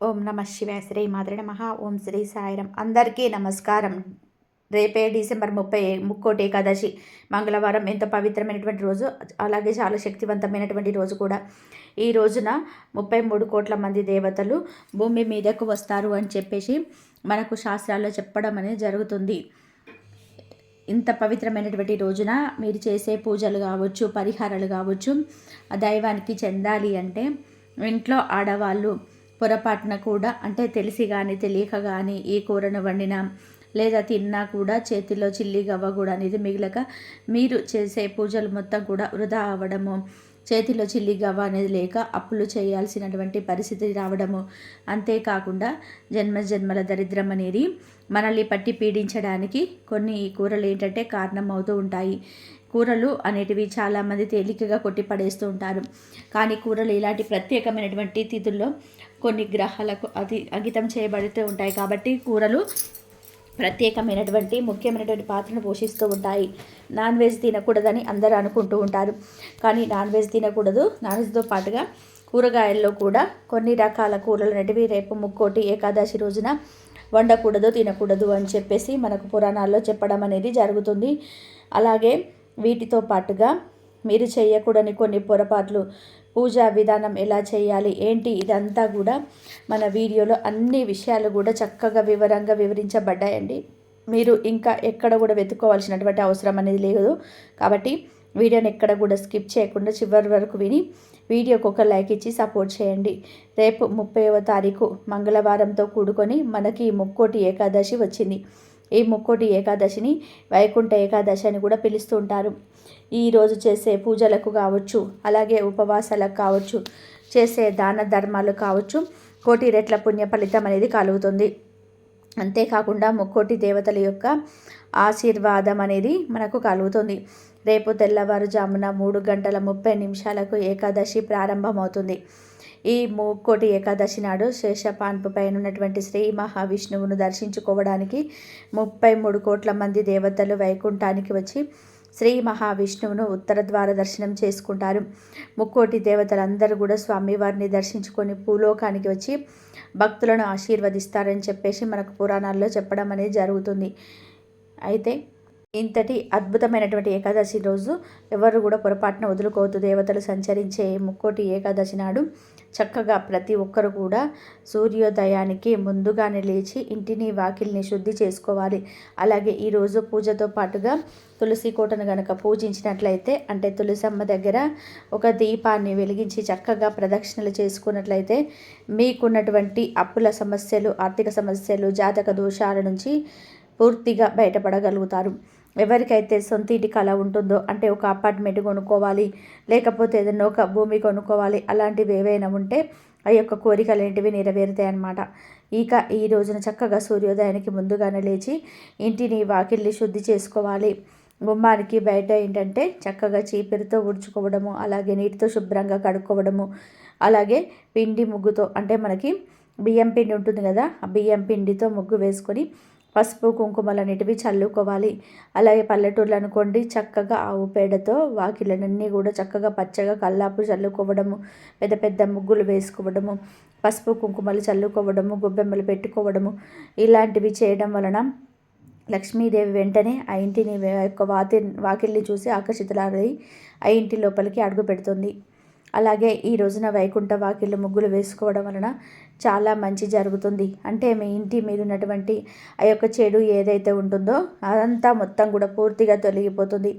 ఓం నమ శివాయ శ్రీ మాధురి నమ. ఓం శ్రీ సాయిరం అందరికీ నమస్కారం. రేపే డిసెంబర్ ముప్పై ముక్కోటి ఏకాదశి. మంగళవారం ఎంత పవిత్రమైనటువంటి రోజు. అలాగే చాలా శక్తివంతమైనటువంటి రోజు కూడా. ఈ రోజున ముప్పై మూడు కోట్ల మంది దేవతలు భూమి మీదకు వస్తారు అని చెప్పేసి మనకు శాస్త్రాల్లో చెప్పడం అనేది జరుగుతుంది. ఇంత పవిత్రమైనటువంటి రోజున మీరు చేసే పూజలు కావచ్చు పరిహారాలు కావచ్చు ఆ దైవానికి చెందాలి అంటే ఇంట్లో ఆడవాళ్ళు పొరపాటున కూడా అంటే తెలిసి కానీ తెలియక కానీ ఈ కూరను వండినా లేదా తిన్నా కూడా చేతిలో చిల్లి గవ్వ కూడా అనేది మిగిలక మీరు చేసే పూజలు మొత్తం కూడా వృధా అవ్వడము చేతిలో చిల్లి గవ్వ అనేది లేక అప్పులు చేయాల్సినటువంటి పరిస్థితి రావడము. అంతేకాకుండా జన్మ జన్మల దరిద్రం అనేది మనల్ని పట్టి పీడించడానికి కొన్ని కూరలు ఏంటంటే కారణం అవుతూ ఉంటాయి. కూరలు అనేటివి చాలామంది తేలికగా కొట్టి పడేస్తూ ఉంటారు. కానీ కూరలు ఇలాంటి ప్రత్యేకమైనటువంటి తిథుల్లో కొన్ని గ్రహాలకు అది అంకితం చేయబడుతూ ఉంటాయి. కాబట్టి కూరలు ప్రత్యేకమైనటువంటి ముఖ్యమైనటువంటి పాత్రను పోషిస్తూ ఉంటాయి. నాన్ వెజ్ తినకూడదని అందరూ అనుకుంటూ ఉంటారు. కానీ నాన్ వెజ్ తినకూడదు. నాన్ వెజ్తో పాటుగా కూరగాయల్లో కూడా కొన్ని రకాల కూరలు అనేటివి రేపు ముక్కోటి ఏకాదశి రోజున వండకూడదు తినకూడదు అని చెప్పేసి మనకు పురాణాల్లో చెప్పడం అనేది జరుగుతుంది. అలాగే వీటితో పాటుగా మీరు చేయకూడని కొన్ని పొరపాట్లు పూజా విధానం ఎలా చేయాలి ఏంటి ఇదంతా కూడా మన వీడియోలో అన్ని విషయాలు కూడా చక్కగా వివరంగా వివరించబడ్డాయండి. మీరు ఇంకా ఎక్కడ కూడా వెతుక్కోవాల్సినటువంటి అవసరం అనేది లేదు. కాబట్టి వీడియోని ఎక్కడ కూడా స్కిప్ చేయకుండా చివరి వరకు విని వీడియోకి ఒక లైక్ ఇచ్చి సపోర్ట్ చేయండి. రేపు ముప్పైవ తారీఖు మంగళవారంతో కూడుకొని మనకి ముక్కోటి ఏకాదశి వచ్చింది. ఈ ముక్కోటి ఏకాదశిని వైకుంఠ ఏకాదశి అని కూడా పిలుస్తూ ఉంటారు. ఈరోజు చేసే పూజలకు కావచ్చు అలాగే ఉపవాసాలకు కావచ్చు చేసే దాన ధర్మాలు కావచ్చు కోటి రెట్ల పుణ్య ఫలితం అనేది కలుగుతుంది. అంతేకాకుండా ముక్కోటి దేవతల యొక్క ఆశీర్వాదం అనేది మనకు కలుగుతుంది. రేపు తెల్లవారుజామున మూడు గంటల ముప్పై నిమిషాలకు ఏకాదశి ప్రారంభమవుతుంది. ఈ ముక్కోటి ఏకాదశి నాడు శేషపాన్పు పైన ఉన్నటువంటి శ్రీ మహావిష్ణువును దర్శించుకోవడానికి ముప్పై మూడు కోట్ల మంది దేవతలు వైకుంఠానికి వచ్చి శ్రీ మహావిష్ణువును ఉత్తర ద్వార దర్శనం చేసుకుంటారు. ముక్కోటి దేవతలందరూ కూడా స్వామివారిని దర్శించుకొని భూలోకానికి వచ్చి భక్తులను ఆశీర్వదిస్తారని చెప్పేసి మనకు పురాణాల్లో చెప్పడం అనేది జరుగుతుంది. అయితే ఇంతటి అద్భుతమైనటువంటి ఏకాదశి రోజు ఎవరు కూడా పొరపాటున వదులుకోవద్దు. దేవతలు సంచరించే ముక్కోటి ఏకాదశి నాడు చక్కగా ప్రతి ఒక్కరు కూడా సూర్యోదయానికి ముందుగానే లేచి ఇంటిని వాకిల్ని శుద్ధి చేసుకోవాలి. అలాగే ఈరోజు పూజతో పాటుగా తులసి కోటను గనక పూజించినట్లయితే అంటే తులసమ్మ దగ్గర ఒక దీపాన్ని వెలిగించి చక్కగా ప్రదక్షిణలు చేసుకున్నట్లయితే మీకున్నటువంటి అప్పుల సమస్యలు ఆర్థిక సమస్యలు జాతక దోషాల నుంచి పూర్తిగా బయటపడగలుగుతారు. ఎవరికైతే సొంత ఇంటి కళ ఉంటుందో అంటే ఒక అపార్ట్మెంట్ కొనుక్కోవాలి లేకపోతే ఏదైనా ఒక భూమి కొనుక్కోవాలి అలాంటివి ఏవైనా ఉంటే ఆ యొక్క కోరికలు ఏంటివి నెరవేరుతాయి అన్నమాట. ఇక ఈ రోజున చక్కగా సూర్యోదయానికి ముందుగానే లేచి ఇంటిని వాకిల్ని శుద్ధి చేసుకోవాలి. గుమ్మానికి బయట ఏంటంటే చక్కగా చీపిరితో ఉడుచుకోవడము అలాగే నీటితో శుభ్రంగా కడుక్కోవడము అలాగే పిండి ముగ్గుతో అంటే మనకి బియ్యం పిండి ఉంటుంది కదా ఆ బియ్యం పిండితో ముగ్గు వేసుకొని పసుపు కుంకుమలు అనేటివి చల్లుకోవాలి. అలాగే పల్లెటూర్లు అనుకోండి చక్కగా ఆవు పేడతో వాకిళ్ళనన్నీ కూడా చక్కగా పచ్చగా కల్లాపు చల్లుకోవడము పెద్ద పెద్ద ముగ్గులు వేసుకోవడము పసుపు కుంకుమలు చల్లుకోవడము గొబ్బెమ్మలు పెట్టుకోవడము ఇలాంటివి చేయడం వలన లక్ష్మీదేవి వెంటనే ఆ ఇంటిని యొక్క వాతి వాకిల్ని చూసి ఆకర్షితులారై ఆ ఇంటి లోపలికి అడుగు పెడుతుంది. అలాగే ఈ రోజున వైకుంఠ వాకిళ్ళు ముగ్గులు వేసుకోవడం వలన చాలా మంచి జరుగుతుంది. అంటే మీ ఇంటి మీద ఉన్నటువంటి ఆ యొక్క చెడు ఏదైతే ఉంటుందో అదంతా మొత్తం కూడా పూర్తిగా తొలగిపోతుంది.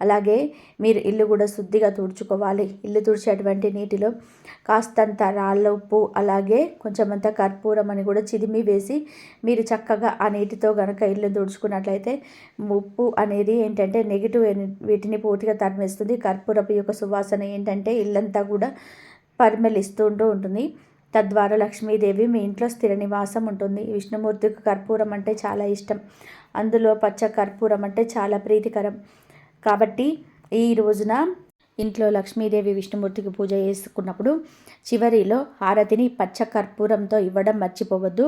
అలాగే మీరు ఇల్లు కూడా శుద్ధిగా తుడుచుకోవాలి. ఇల్లు తుడిచేటువంటి నీటిలో కాస్తంత రాళ్ళ ఉప్పు అలాగే కొంచెమంత కర్పూరం అని కూడా చిదిమి వేసి మీరు చక్కగా ఆ నీటితో కనుక ఇల్లు తుడుచుకున్నట్లయితే ఉప్పు అనేది ఏంటంటే నెగిటివ్ వీటిని పూర్తిగా తరిమేస్తుంది. కర్పూరపు యొక్క సువాసన ఏంటంటే ఇల్లంతా కూడా పరిమళిస్తుంటూ ఉంటుంది. తద్వారా లక్ష్మీదేవి మీ ఇంట్లో స్థిర నివాసం ఉంటుంది. విష్ణుమూర్తికి కర్పూరం అంటే చాలా ఇష్టం. అందులో పచ్చ కర్పూరం అంటే చాలా ప్రీతికరం. కాబట్టి ఈ రోజున ఇంట్లో లక్ష్మీదేవి విష్ణుమూర్తికి పూజ చేసుకున్నప్పుడు చివరిలో హారతిని పచ్చ కర్పూరంతో ఇవ్వడం మర్చిపోవద్దు.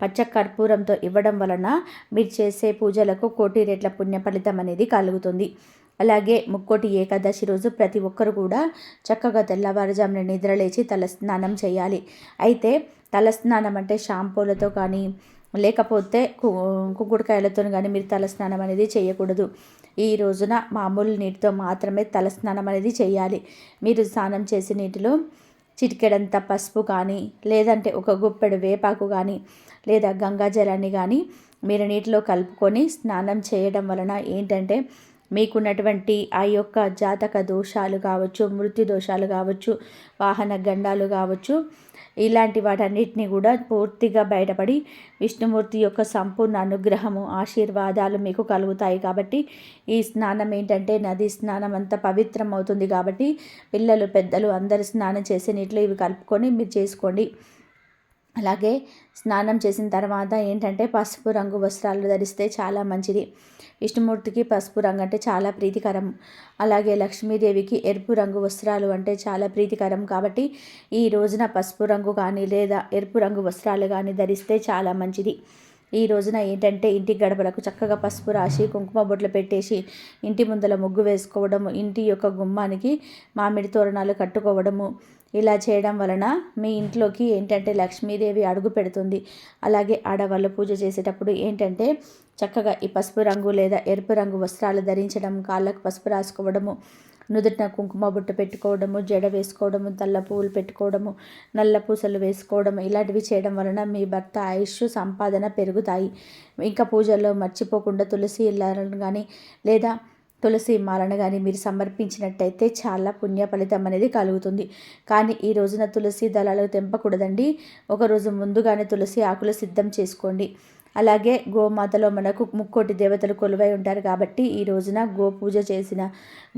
పచ్చ కర్పూరంతో ఇవ్వడం వలన మీరు చేసే పూజలకు కోటి రెట్ల పుణ్య ఫలితం అనేది కలుగుతుంది. అలాగే ముక్కోటి ఏకాదశి రోజు ప్రతి ఒక్కరు కూడా చక్కగా తెల్లవారుజామున నిద్రలేచి తల స్నానం చేయాలి. అయితే తలస్నానం అంటే షాంపూలతో కానీ లేకపోతే కు కుంకుడుకాయలతో కానీ మీరు తలస్నానం అనేది చేయకూడదు. ఈ రోజున మామూలు నీటితో మాత్రమే తలస్నానం అనేది చేయాలి. మీరు స్నానం చేసే నీటిలో చిటికెడంత పసుపు కానీ లేదంటే ఒక గుప్పెడు వేపాకు కానీ లేదా గంగాజలాన్ని కానీ మీరు నీటిలో కలుపుకొని స్నానం చేయడం వలన ఏంటంటే మీకున్నటువంటి ఆ యొక్క జాతక దోషాలు కావచ్చు మృత్యు దోషాలు కావచ్చు వాహన గండాలు కావచ్చు ఇలాంటి వాటన్నిటిని కూడా పూర్తిగా బయటపడి విష్ణుమూర్తి యొక్క సంపూర్ణ అనుగ్రహము ఆశీర్వాదాలు మీకు కలుగుతాయి కాబట్టి ఈ స్నానం ఏంటంటే నది స్నానం అంతా పవిత్రం అవుతుంది కాబట్టి పిల్లలు పెద్దలు అందరు స్నానం చేసే నీటిలో ఇవి కలుపుకొని మీరు చేసుకోండి. అలాగే స్నానం చేసిన తర్వాత ఏంటంటే పసుపు రంగు వస్త్రాలు ధరిస్తే చాలా మంచిది. విష్ణుమూర్తికి పసుపు రంగు అంటే చాలా ప్రీతికరం. అలాగే లక్ష్మీదేవికి ఎరుపు రంగు వస్త్రాలు అంటే చాలా ప్రీతికరం. కాబట్టి ఈ రోజున పసుపు రంగు కానీ లేదా ఎరుపు రంగు వస్త్రాలు కానీ ధరిస్తే చాలా మంచిది. ఈ రోజున ఏంటంటే ఇంటి గడపలకు చక్కగా పసుపు రాసి కుంకుమ బొట్లు పెట్టేసి ఇంటి ముందల ముగ్గు వేసుకోవడము ఇంటి యొక్క గుమ్మానికి మామిడి తోరణాలు కట్టుకోవడము ఇలా చేయడం వలన మీ ఇంట్లోకి ఏంటంటే లక్ష్మీదేవి అడుగు పెడుతుంది. అలాగే ఆడవాళ్ళు పూజ చేసేటప్పుడు ఏంటంటే చక్కగా ఈ పసుపు రంగు లేదా ఎరుపు రంగు వస్త్రాలు ధరించడం కాళ్ళకు పసుపు రాసుకోవడము నుదుటిన కుంకుమ బుట్ట పెట్టుకోవడము జడ వేసుకోవడము తల్ల పువ్వులు పెట్టుకోవడము నల్ల పూసలు వేసుకోవడము ఇలాంటివి చేయడం వలన మీ భర్త ఆయుష్ సంపాదన పెరుగుతాయి. ఇంకా పూజల్లో మర్చిపోకుండా తులసి ఇల్లాలను కానీ లేదా తులసి మాలను కానీ మీరు సమర్పించినట్టయితే చాలా పుణ్య ఫలితం అనేది కలుగుతుంది. కానీ ఈ రోజున తులసి దళాలు తెంపకూడదండి. ఒకరోజు ముందుగానే తులసి ఆకులు సిద్ధం చేసుకోండి. అలాగే గోమాతలో మనకు ముక్కోటి దేవతలు కొలువై ఉంటారు కాబట్టి ఈ రోజున గో పూజ చేసిన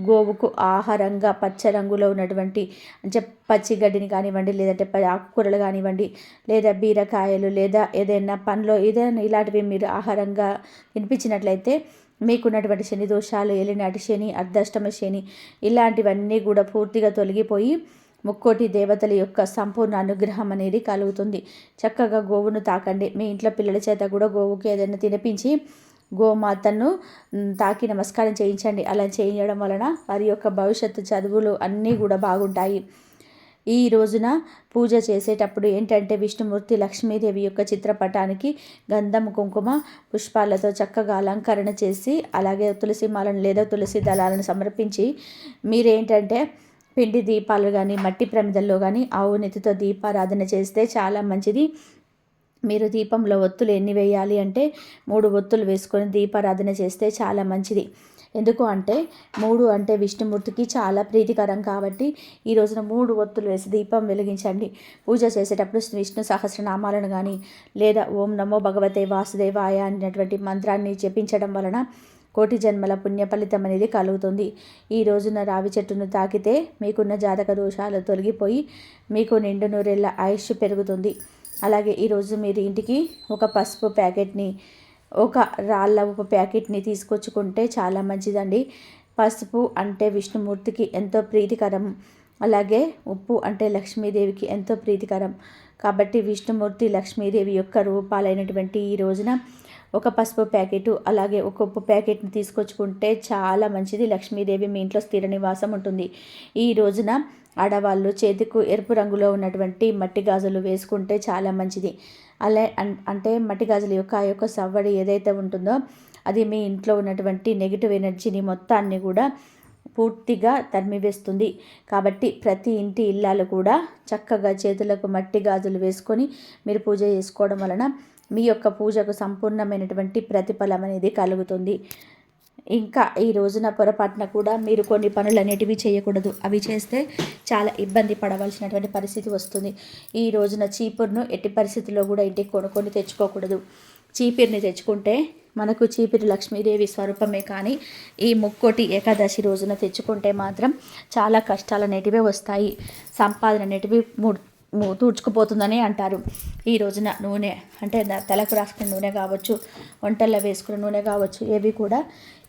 గోవుకు ఆహారంగా పచ్చ రంగులో ఉన్నటువంటి అంటే పచ్చి గడ్డిని కానివ్వండి లేదంటే ఆకుకూరలు కానివ్వండి లేదా బీరకాయలు లేదా ఏదైనా పండ్లు ఏదైనా ఇలాంటివి మీరు ఆహారంగా తినిపించినట్లయితే మీకున్నటువంటి శని దోషాలు ఏలినాటి శని అర్ధాష్టమ శని ఇలాంటివన్నీ కూడా పూర్తిగా తొలగిపోయి ముక్కోటి దేవతల యొక్క సంపూర్ణ అనుగ్రహం అనేది కలుగుతుంది. చక్కగా గోవును తాకండి. మీ ఇంట్లో పిల్లల చేత కూడా గోవుకి ఏదైనా తినిపించి గోమాతను తాకి నమస్కారం చేయించండి. అలా చేయడం వలన వారి యొక్క భవిష్యత్తు చదువులు అన్నీ కూడా బాగుంటాయి. ఈ రోజున పూజ చేసేటప్పుడు ఏంటంటే విష్ణుమూర్తి లక్ష్మీదేవి యొక్క చిత్రపటానికి గంధం కుంకుమ పుష్పాలతో చక్కగా అలంకరణ చేసి అలాగే తులసి మాలను లేదా తులసి దళాలను సమర్పించి మీరేంటంటే పిండి దీపాలు కానీ మట్టి ప్రమిదల్లో కానీ ఆవు నెత్తితో దీపారాధన చేస్తే చాలా మంచిది. మీరు దీపంలో ఒత్తులు ఎన్ని వేయాలి అంటే మూడు ఒత్తులు వేసుకొని దీపారాధన చేస్తే చాలా మంచిది. ఎందుకు అంటే మూడు అంటే విష్ణుమూర్తికి చాలా ప్రీతికరం కాబట్టి ఈ రోజున మూడు ఒత్తులు వేసి దీపం వెలిగించండి. పూజ చేసేటప్పుడు విష్ణు సహస్రనామాలను కానీ లేదా ఓం నమో భగవతే వాసుదేవాయ అనేటువంటి మంత్రాన్ని జపించడం వలన కోటి జన్మల పుణ్య ఫలితం అనేది కలుగుతుంది. ఈ రోజున రావి చెట్టును తాకితే మీకున్న జాతక దోషాలు తొలగిపోయి మీకు నిండు నూరెళ్ళ ఆయుష్ పెరుగుతుంది. అలాగే ఈరోజు మీరు ఇంటికి ఒక పసుపు ప్యాకెట్ని ఒక రాళ్ళ ఉప్పు ప్యాకెట్ని తీసుకొచ్చుకుంటే చాలా మంచిదండి. పసుపు అంటే విష్ణుమూర్తికి ఎంతో ప్రీతికరం. అలాగే ఉప్పు అంటే లక్ష్మీదేవికి ఎంతో ప్రీతికరం. కాబట్టి విష్ణుమూర్తి లక్ష్మీదేవి యొక్క రూపాలైనటువంటి ఈ రోజున ఒక పసుపు ప్యాకెట్ అలాగే ఒక ఉప్పు ప్యాకెట్ని తీసుకొచ్చుకుంటే చాలా మంచిది. లక్ష్మీదేవి మీ ఇంట్లో స్థిర నివాసం ఉంటుంది. ఈ రోజున ఆడవాళ్ళు చేతికు ఎరుపు రంగులో ఉన్నటువంటి మట్టి గాజులు వేసుకుంటే చాలా మంచిది. అలా అంటే మట్టి గాజుల యొక్క ఆ యొక్క సవ్వడి ఏదైతే ఉంటుందో అది మీ ఇంట్లో ఉన్నటువంటి నెగిటివ్ ఎనర్జీని మొత్తాన్ని కూడా పూర్తిగా తరిమివేస్తుంది. కాబట్టి ప్రతి ఇంటి ఇల్లాలు కూడా చక్కగా చేతులకు మట్టి గాజులు వేసుకొని మీరు పూజ చేసుకోవడం వలన మీ యొక్క పూజకు సంపూర్ణమైనటువంటి ప్రతిఫలం అనేది కలుగుతుంది. ఇంకా ఈ రోజున పొరపాటున కూడా మీరు కొన్ని పనులు అనేటివి చేయకూడదు. అవి చేస్తే చాలా ఇబ్బంది పడవలసినటువంటి పరిస్థితి వస్తుంది. ఈ రోజున చీపురును ఎట్టి పరిస్థితుల్లో కూడా ఇంటికి కొనుక్కొని తెచ్చుకోకూడదు. చీపిరిని తెచ్చుకుంటే మనకు చీపిరి లక్ష్మీదేవి స్వరూపమే కానీ ఈ ముక్కోటి ఏకాదశి రోజున తెచ్చుకుంటే మాత్రం చాలా కష్టాలు అనేటివి వస్తాయి. సంపాదన అనేటివి తూడ్చుకుపోతుందని అంటారు. ఈ రోజున నూనె అంటే తలకు రాసుకున్న నూనె కావచ్చు వంటల్లో వేసుకున్న నూనె కావచ్చు ఏవి కూడా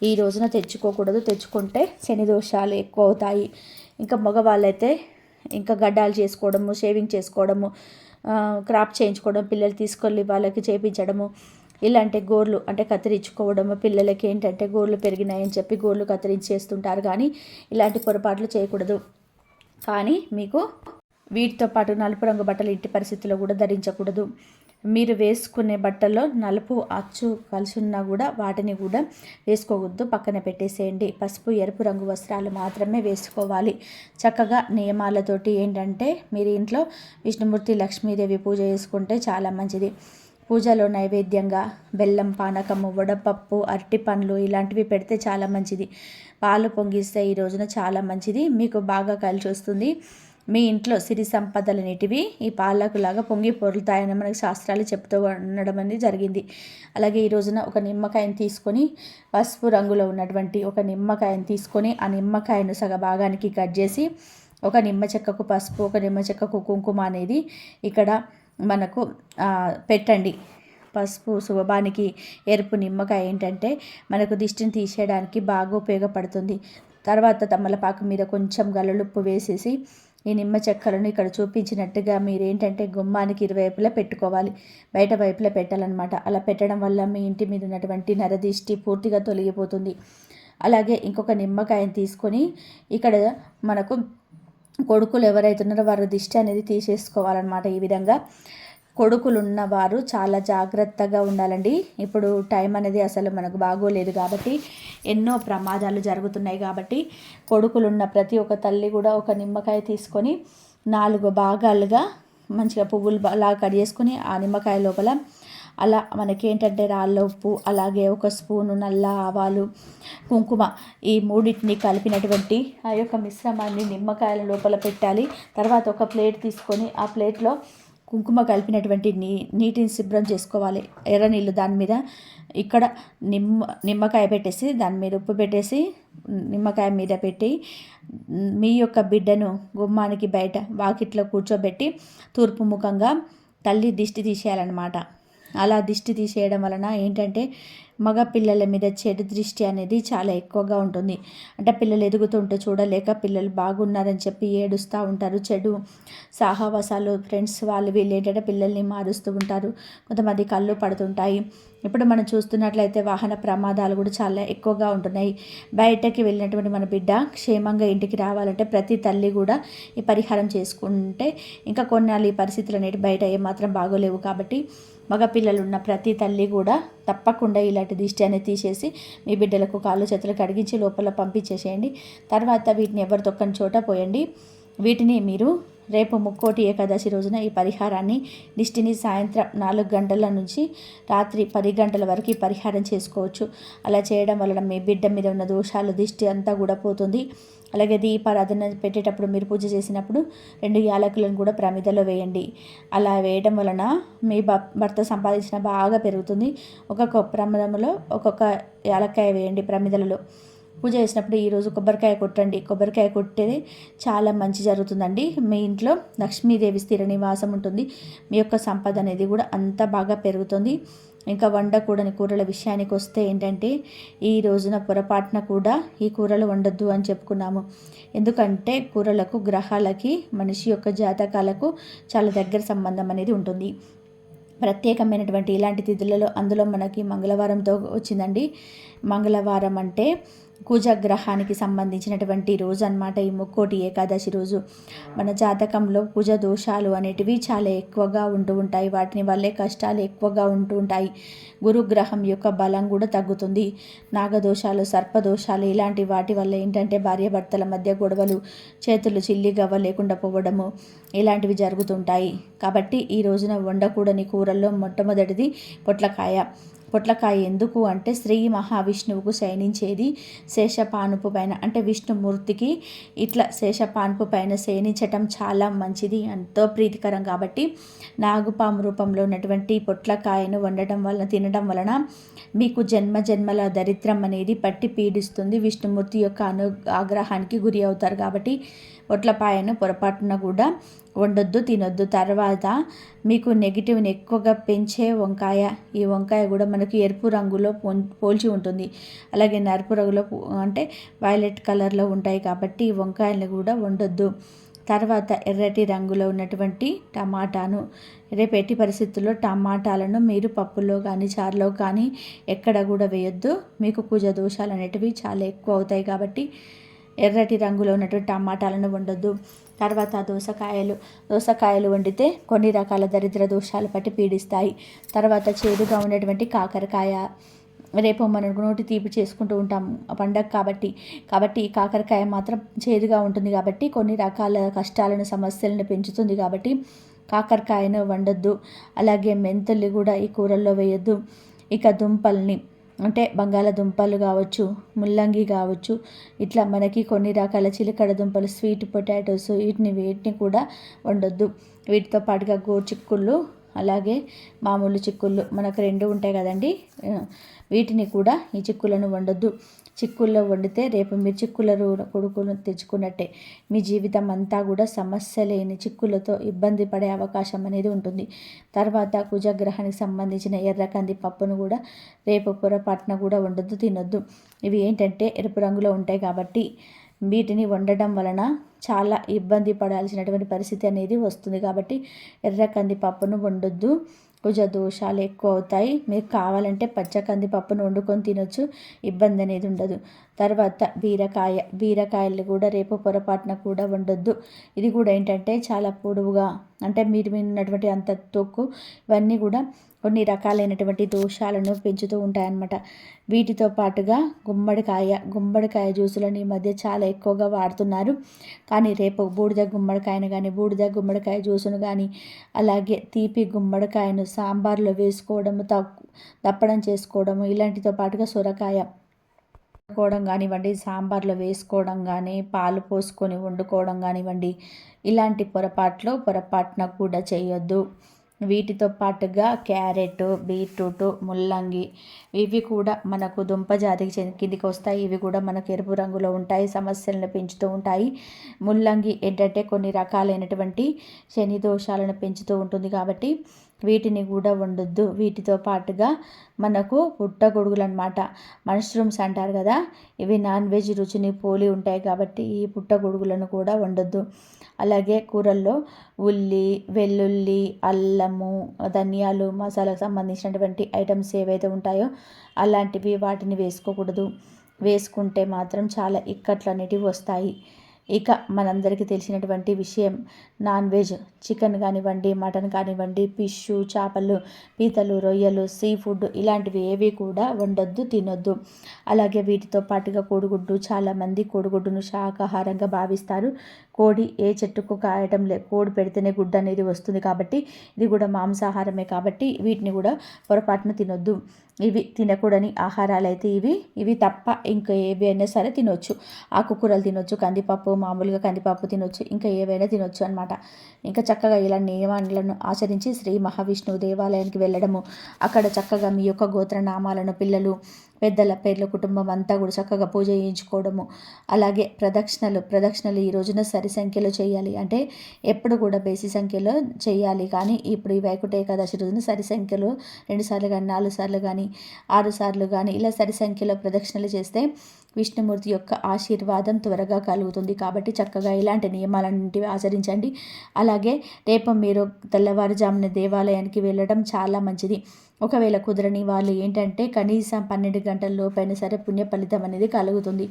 ఈ రోజున తెచ్చుకోకూడదు. తెచ్చుకుంటే శని దోషాలు ఎక్కువ అవుతాయి ఇంకా మగవాళ్ళైతే ఇంకా గడ్డాలు చేసుకోవడము షేవింగ్ చేసుకోవడము క్రాప్ చేయించుకోవడం పిల్లలు తీసుకెళ్ళి వాళ్ళకి చేపించడము ఇలాంటి గోర్లు అంటే కత్తిరించుకోవడము పిల్లలకి ఏంటంటే గోర్లు పెరిగినాయని చెప్పి గోర్లు కత్తిరించేస్తుంటారు కానీ ఇలాంటి పొరపాట్లు చేయకూడదు. కానీ మీకు వీటితో పాటు నలుపు రంగు బట్టలు ఇంటి పరిస్థితుల్లో కూడా ధరించకూడదు. మీరు వేసుకునే బట్టల్లో నలుపు అచ్చు కలిసి ఉన్నా కూడా వాటిని కూడా వేసుకోవద్దు. పక్కన పెట్టేసేయండి. పసుపు ఎరుపు రంగు వస్త్రాలు మాత్రమే వేసుకోవాలి. చక్కగా నియమాలతోటి ఏంటంటే మీరు ఇంట్లో విష్ణుమూర్తి లక్ష్మీదేవి పూజ చేసుకుంటే చాలా మంచిది. పూజలో నైవేద్యంగా బెల్లం పానకము వడపప్పు అరటి పండ్లు ఇలాంటివి పెడితే చాలా మంచిది. పాలు పొంగిస్తే ఈ రోజున చాలా మంచిది. మీకు బాగా కలిసి వస్తుంది మీ ఇంట్లో సిరి సంపదలనేటివి ఈ పాలకులాగా పొంగి పొరులుతాయని మనకి శాస్త్రాలు చెప్తూ ఉండడం అనేది జరిగింది. అలాగే ఈ రోజున ఒక నిమ్మకాయను తీసుకొని పసుపు రంగులో ఉన్నటువంటి ఒక నిమ్మకాయను తీసుకొని ఆ నిమ్మకాయను సగ భాగానికి కట్ చేసి ఒక నిమ్మ చెక్కకు పసుపు ఒక నిమ్మ చెక్కకు కుంకుమ అనేది ఇక్కడ మనకు పెట్టండి. పసుపు శుభానికి ఎరుపు నిమ్మకాయ ఏంటంటే మనకు దిష్టిని తీసేయడానికి బాగా ఉపయోగపడుతుంది. తర్వాత తమలపాకు మీద కొంచెం గలలుప్పు వేసేసి ఈ నిమ్మ చెక్కలను ఇక్కడ చూపించినట్టుగా మీరు ఏంటంటే గుమ్మానికి ఇరువైపులా పెట్టుకోవాలి. బయట వైపులా పెట్టాలన్నమాట. అలా పెట్టడం వల్ల మీ ఇంటి మీద ఉన్నటువంటి నరదిష్టి పూర్తిగా తొలగిపోతుంది. అలాగే ఇంకొక నిమ్మకాయని తీసుకొని ఇక్కడ మనకు కొడుకులు ఎవరైతే ఉన్నారో వారి దిష్టి అనేది తీసేసుకోవాలన్నమాట ఈ విధంగా. కొడుకులున్నవారు చాలా జాగ్రత్తగా ఉండాలండి. ఇప్పుడు టైం అనేది అసలు మనకు బాగోలేదు కాబట్టి ఎన్నో ప్రమాదాలు జరుగుతున్నాయి కాబట్టి కొడుకులున్న ప్రతి ఒక్క తల్లి కూడా ఒక నిమ్మకాయ తీసుకొని నాలుగు భాగాలుగా మంచిగా పువ్వులు అలా కట్ చేసుకుని ఆ నిమ్మకాయ లోపల అలా మనకి ఏంటంటే రాళ్ళ ఉప్పు అలాగే ఒక స్పూను నల్ల ఆవాలు కుంకుమ ఈ మూడింటిని కలిపినటువంటి ఆ యొక్క మిశ్రమాన్ని నిమ్మకాయల లోపల పెట్టాలి. తర్వాత ఒక ప్లేట్ తీసుకొని ఆ ప్లేట్లో కుంకుమ కలిపినటువంటి నీ నీటిని శుభ్రం చేసుకోవాలి. ఎర్ర నీళ్ళు దాని మీద ఇక్కడ నిమ్మ నిమ్మకాయ పెట్టేసి దాని మీద ఉప్పు పెట్టేసి నిమ్మకాయ మీద పెట్టి మీ యొక్క బిడ్డను గుమ్మానికి బయట వాకిట్లో కూర్చోబెట్టి తూర్పు ముఖంగా తల్లి దిష్టి తీసేయాలన్నమాట. అలా దిష్టి తీసేయడం వలన ఏంటంటే మగ పిల్లల మీద చెడు దృష్టి అనేది చాలా ఎక్కువగా ఉంటుంది. అంటే పిల్లలు ఎదుగుతుంటే చూడలేక పిల్లలు బాగున్నారని చెప్పి ఏడుస్తూ ఉంటారు. చెడు సాహవాసాలు ఫ్రెండ్స్ వాళ్ళు వీళ్ళు ఏంటంటే పిల్లల్ని మారుస్తూ ఉంటారు. కొంతమంది కళ్ళు పడుతుంటాయి. ఇప్పుడు మనం చూస్తున్నట్లయితే వాహన ప్రమాదాలు కూడా చాలా ఎక్కువగా ఉంటున్నాయి. బయటకి వెళ్ళినటువంటి మన బిడ్డ క్షేమంగా ఇంటికి రావాలంటే ప్రతి తల్లి కూడా ఈ పరిహారం చేసుకుంటే ఇంకా కొన్నాళ్ళు ఈ పరిస్థితులు అనేవి బయట ఏమాత్రం బాగోలేవు కాబట్టి మగపిల్లలున్న ప్రతి తల్లి కూడా తప్పకుండా ఇలాంటి దిష్టి అనేది తీసేసి మీ బిడ్డలకు కాళ్ళు చేతులు కడిగించి లోపల పంపించేసేయండి. తర్వాత వీటిని ఎవరు తొక్కని చోట పోయండి. వీటిని మీరు రేపు ముక్కోటి ఏకాదశి రోజున ఈ పరిహారాన్ని దిష్టిని సాయంత్రం నాలుగు గంటల నుంచి రాత్రి పది గంటల వరకు పరిహారం చేసుకోవచ్చు. అలా చేయడం వలన మీ బిడ్డ మీద ఉన్న దోషాలు దిష్టి అంతా కూడా పోతుంది. అలాగే దీపారాధన పెట్టేటప్పుడు మీరు పూజ చేసినప్పుడు రెండు యాలకులను కూడా ప్రమిదలో వేయండి. అలా వేయడం వలన మీ భర్త సంపాదించిన బాగా పెరుగుతుంది. ఒక్కొక్క ప్రమిదంలో ఒక్కొక్క యాలక్కాయ వేయండి ప్రమిదలలో. పూజ చేసినప్పుడు ఈరోజు కొబ్బరికాయ కొట్టండి. కొబ్బరికాయ కొట్టేది చాలా మంచి జరుగుతుందండి. మీ ఇంట్లో లక్ష్మీదేవి స్థిర నివాసం ఉంటుంది. మీ యొక్క సంపద అనేది కూడా అంత బాగా పెరుగుతుంది. ఇంకా వండకూడని కూరల విషయానికి వస్తే ఏంటంటే ఈ రోజున పొరపాటున కూడా ఈ కూరలు వండొద్దు అని చెప్పుకున్నాము. ఎందుకంటే కూరలకు గ్రహాలకి మనిషి యొక్క జాతకాలకు చాలా దగ్గర సంబంధం అనేది ఉంటుంది. ప్రత్యేకమైనటువంటి ఇలాంటి తిథులలో అందులో మనకి మంగళవారంతో వచ్చిందండి. మంగళవారం అంటే కుజగ్రహానికి సంబంధించినటువంటి రోజు అనమాట ఈ ముక్కోటి ఏకాదశి రోజు. మన జాతకంలో కుజ దోషాలు అనేటివి చాలా ఎక్కువగా ఉంటూ ఉంటాయి. వాటిని వల్లే కష్టాలు ఎక్కువగా ఉంటూ ఉంటాయి. గురుగ్రహం యొక్క బలం కూడా తగ్గుతుంది. నాగదోషాలు సర్పదోషాలు ఇలాంటి వాటి వల్ల ఏంటంటే భార్యాభర్తల మధ్య గొడవలు చేతులు చిల్లి గవ్వ లేకుండా పోవడము ఇలాంటివి జరుగుతుంటాయి కాబట్టి ఈ రోజున వండకూడని కూరల్లో మొట్టమొదటిది పొట్లకాయ. పొట్లకాయ ఎందుకు అంటే శ్రీ మహావిష్ణువుకు శయనించేది శేషపానుపు పైన. అంటే విష్ణుమూర్తికి ఇట్లా శేషపానుపు పైన శయనించటం చాలా మంచిది ఎంతో ప్రీతికరం. కాబట్టి నాగుపాము రూపంలో ఉన్నటువంటి పొట్లకాయను వండటం వలన తినడం వలన మీకు జన్మ జన్మల దరిద్రం అనేది పట్టి పీడిస్తుంది. విష్ణుమూర్తి యొక్క అను ఆగ్రహానికి గురి అవుతారు. కాబట్టి పొట్లపాయను పొరపాటున కూడా వండొద్దు తినొద్దు. తర్వాత మీకు నెగిటివ్ని ఎక్కువగా పెంచే వంకాయ ఈ వంకాయ కూడా మనకి ఎరుపు రంగులో పోల్చి ఉంటుంది. అలాగే నరుపు రంగులో అంటే వైలెట్ కలర్లో ఉంటాయి కాబట్టి ఈ వంకాయలను కూడా వండొద్దు. తర్వాత ఎర్రటి రంగులో ఉన్నటువంటి టమాటాను రేపు ఎట్టి పరిస్థితుల్లో టమాటాలను మీరు పప్పులో కానీ చారులో కానీ ఎక్కడ కూడా వేయొద్దు. మీకు పూజ దోషాలు అనేటివి చాలా ఎక్కువ అవుతాయి కాబట్టి ఎర్రటి రంగులో ఉన్నటువంటి టమాటాలను వండొద్దు. తర్వాత దోసకాయలు దోసకాయలు వండితే కొన్ని రకాల దరిద్ర దోషాలు పట్టి పీడిస్తాయి. తర్వాత చేదుగా ఉన్నటువంటి కాకరకాయ. రేపు మనం నోటి తీపి చేసుకుంటూ ఉంటాం పండగ కాబట్టి. కాబట్టి ఈ కాకరకాయ మాత్రం చేదుగా ఉంటుంది కాబట్టి కొన్ని రకాల కష్టాలను సమస్యలను పెంచుతుంది కాబట్టి కాకరకాయను వండొద్దు. అలాగే మెంతుల్ని కూడా ఈ కూరల్లో వేయొద్దు. ఇక దుంపల్ని. అంటే బంగాళదుంపలు కావచ్చు ముల్లంగి కావచ్చు ఇట్లా మనకి కొన్ని రకాల చిలకడ దుంపలు స్వీట్ పొటాటోస్ వీటిని వీటిని కూడా వండొద్దు. వీటితో పాటుగా గోరు చిక్కుళ్ళు అలాగే మామూలు చిక్కుళ్ళు మనకు రెండు ఉంటాయి కదండి. వీటిని కూడా ఈ చిక్కులను వండొద్దు. చిక్కుల్లో వండితే రేపు మీరు చిక్కుల కొడుకును తెచ్చుకున్నట్టే. మీ జీవితం అంతా కూడా సమస్య లేని చిక్కులతో ఇబ్బంది పడే అవకాశం అనేది ఉంటుంది. తర్వాత కుజగ్రహానికి సంబంధించిన ఎర్ర కంది పప్పును కూడా రేపు పొరపాటున కూడా వండొద్దు తినొద్దు. ఇవి ఏంటంటే ఎరుపు రంగులో ఉంటాయి కాబట్టి వీటిని వండడం వలన చాలా ఇబ్బంది పడాల్సినటువంటి పరిస్థితి అనేది వస్తుంది. కాబట్టి ఎర్ర కంది పప్పును వండొద్దు. భుజ దోషాలు ఎక్కువ అవుతాయి. మీకు కావాలంటే పచ్చ కందిపప్పును వండుకొని తినొచ్చు. ఇబ్బంది అనేది ఉండదు. తర్వాత బీరకాయ బీరకాయలు కూడా రేపు పొరపాటున కూడా వండొద్దు. ఇది కూడా ఏంటంటే చాలా పొడవుగా అంటే మీరు ఉన్నటువంటి అంత తొక్కు ఇవన్నీ కూడా కొన్ని రకాలైనటువంటి దోషాలను పెంచుతూ ఉంటాయన్నమాట. వీటితో పాటుగా గుమ్మడికాయ గుమ్మడికాయ జ్యూసులను ఈ మధ్య చాలా ఎక్కువగా వాడుతున్నారు. కానీ రేపు బూడిద గుమ్మడికాయను కానీ బూడిద గుమ్మడికాయ జ్యూసును కానీ అలాగే తీపి గుమ్మడికాయను సాంబార్లో వేసుకోవడము తక్కువ దప్పడం చేసుకోవడము ఇలాంటితో పాటుగా సొరకాయ వండుకోవడం కానివ్వండి సాంబార్లో వేసుకోవడం కానీ పాలు పోసుకొని వండుకోవడం కానివ్వండి ఇలాంటి పొరపాట్లు పొరపాటున కూడా చేయొద్దు. వీటితో పాటుగా క్యారెట్ బీట్రూట్ ముల్లంగి ఇవి కూడా మనకు దుంప జాతికి కిందికి వస్తాయి. ఇవి కూడా మనకు ఎరుపు రంగులో ఉంటాయి. సమస్యలను పెంచుతూ ఉంటాయి. ముల్లంగి ఏంటంటే కొన్ని రకాలైనటువంటి శని దోషాలను పెంచుతూ ఉంటుంది కాబట్టి వీటిని కూడా వండొద్దు. వీటితో పాటుగా మనకు పుట్టగొడుగులు అనమాట మష్రూమ్స్ అంటారు కదా ఇవి నాన్ వెజ్ రుచిని పోలి ఉంటాయి కాబట్టి ఈ పుట్టగొడుగులను కూడా వండొద్దు. అలాగే కూరల్లో ఉల్లి వెల్లుల్లి అల్లము ధనియాలు మసాలాకు సంబంధించినటువంటి ఐటమ్స్ ఏవైతే ఉంటాయో అలాంటివి వాటిని వేసుకోకూడదు. వేసుకుంటే మాత్రం చాలా ఇక్కట్లు అనేటివి వస్తాయి. ఇక మనందరికీ తెలిసినటువంటి విషయం నాన్ వెజ్ చికెన్ కానివ్వండి మటన్ కానివ్వండి ఫిష్ చేపలు పీతలు రొయ్యలు సీ ఫుడ్ ఇలాంటివి ఏవి కూడా వండొద్దు తినొద్దు. అలాగే వీటితో పాటుగా కోడిగుడ్డు చాలామంది కోడిగుడ్డును శాకాహారంగా భావిస్తారు. కోడి ఏ చెట్టుకు కాయటం లే కోడి పెడితేనే గుడ్డ అనేది వస్తుంది కాబట్టి ఇది కూడా మాంసాహారమే కాబట్టి వీటిని కూడా పొరపాటున తినొద్దు. ఇవి తినకూడని ఆహారాలు అయితే ఇవి ఇవి తప్ప ఇంకా ఏవి అయినా సరే తినొచ్చు. ఆకుకూరలు తినొచ్చు కందిపప్పు మామూలుగా కందిపప్పు తినొచ్చు ఇంకా ఏవైనా తినొచ్చు అనమాట ఇంకా చక్కగా ఇలా నియమాలను ఆచరించి శ్రీ మహావిష్ణువు దేవాలయానికి వెళ్ళడము. అక్కడ చక్కగా మీ యొక్క గోత్రనామాలను పిల్లలు పెద్దల పేర్ల కుటుంబం అంతా కూడా చక్కగా పూజ చేయించుకోవడము. అలాగే ప్రదక్షిణలు ప్రదక్షిణలు ఈ రోజున సరి సంఖ్యలో చేయాలి. అంటే ఎప్పుడు కూడా బేసి సంఖ్యలో చేయాలి. కానీ ఇప్పుడు ఈ వైకుంఠ ఏకాదశి రోజున సరి సంఖ్యలో రెండు సార్లు కానీ నాలుగు సార్లు కానీ ఆరు సార్లు కానీ ఇలా సరి సంఖ్యలో ప్రదక్షిణలు చేస్తే విష్ణుమూర్తి యొక్క ఆశీర్వాదం త్వరగా కలుగుతుంది. కాబట్టి చక్కగా ఇలాంటి నియమాలన్నింటివి ఆచరించండి. అలాగే రేపు మీరు తెల్లవారుజామున దేవాలయానికి వెళ్ళడం చాలా మంచిది. ఒకవేళ కుదరని వాళ్ళు ఏంటంటే కనీసం పన్నెండు గంటల లోపైనా సరే పుణ్య ఫలితం అనేది కలుగుతుంది.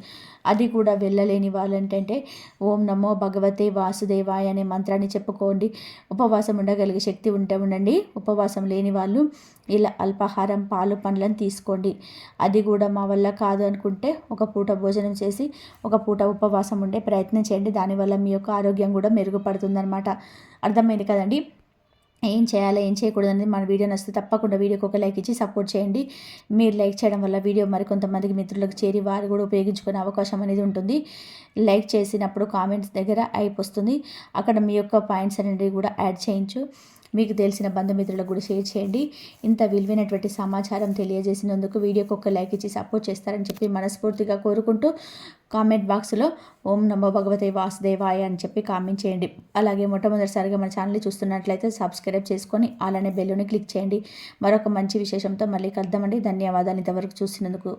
అది కూడా వెళ్ళలేని వాళ్ళు ఏంటంటే ఓం నమో భగవతే వాసుదేవాయ అనే మంత్రాన్ని చెప్పుకోండి. ఉపవాసం ఉండగలిగే శక్తి ఉంటే ఉండండి. ఉపవాసం లేని వాళ్ళు ఇలా అల్పాహారం పాలు పండ్లను తీసుకోండి. అది కూడా మా వల్ల కాదు అనుకుంటే ఒక పూట భోజనం చేసి ఒక పూట ఉపవాసం ఉండే ప్రయత్నం చేయండి. దానివల్ల మీ యొక్క ఆరోగ్యం కూడా మెరుగుపడుతుందన్నమాట. అర్థమైంది కదండి? ఏం చేయాలో ఏం చేయకూడదు అనేది మన వీడియో నచ్చితే తప్పకుండా వీడియోకి ఒక లైక్ ఇచ్చి సపోర్ట్ చేయండి. మీరు లైక్ చేయడం వల్ల వీడియో మరికొంతమందికి మిత్రులకు చేరి వారు కూడా ఉపయోగించుకునే అవకాశం అనేది ఉంటుంది. లైక్ చేసినప్పుడు కామెంట్స్ దగ్గర అయిపోతుంది అక్కడ మీ యొక్క పాయింట్స్ అనేవి కూడా యాడ్ చేయించు. మీకు తెలిసిన బంధుమిత్రులకు కూడా షేర్ చేయండి. ఇంత విలువైనటువంటి సమాచారం తెలియజేసినందుకు వీడియోకి ఒక లైక్ ఇచ్చి సపోర్ట్ చేస్తారని చెప్పి మనస్ఫూర్తిగా కోరుకుంటూ కామెంట్ బాక్స్లో ఓం నమో భగవతే వాసుదేవాయ అని చెప్పి కామెంట్ చేయండి. అలాగే మొట్టమొదటిసారిగా మన ఛానల్ చూస్తున్నట్లయితే సబ్స్క్రైబ్ చేసుకొని అలానే బెల్లుని క్లిక్ చేయండి. మరొక మంచి విశేషంతో మళ్ళీ కలుద్దామండి. ధన్యవాదాలు ఇంతవరకు చూసినందుకు.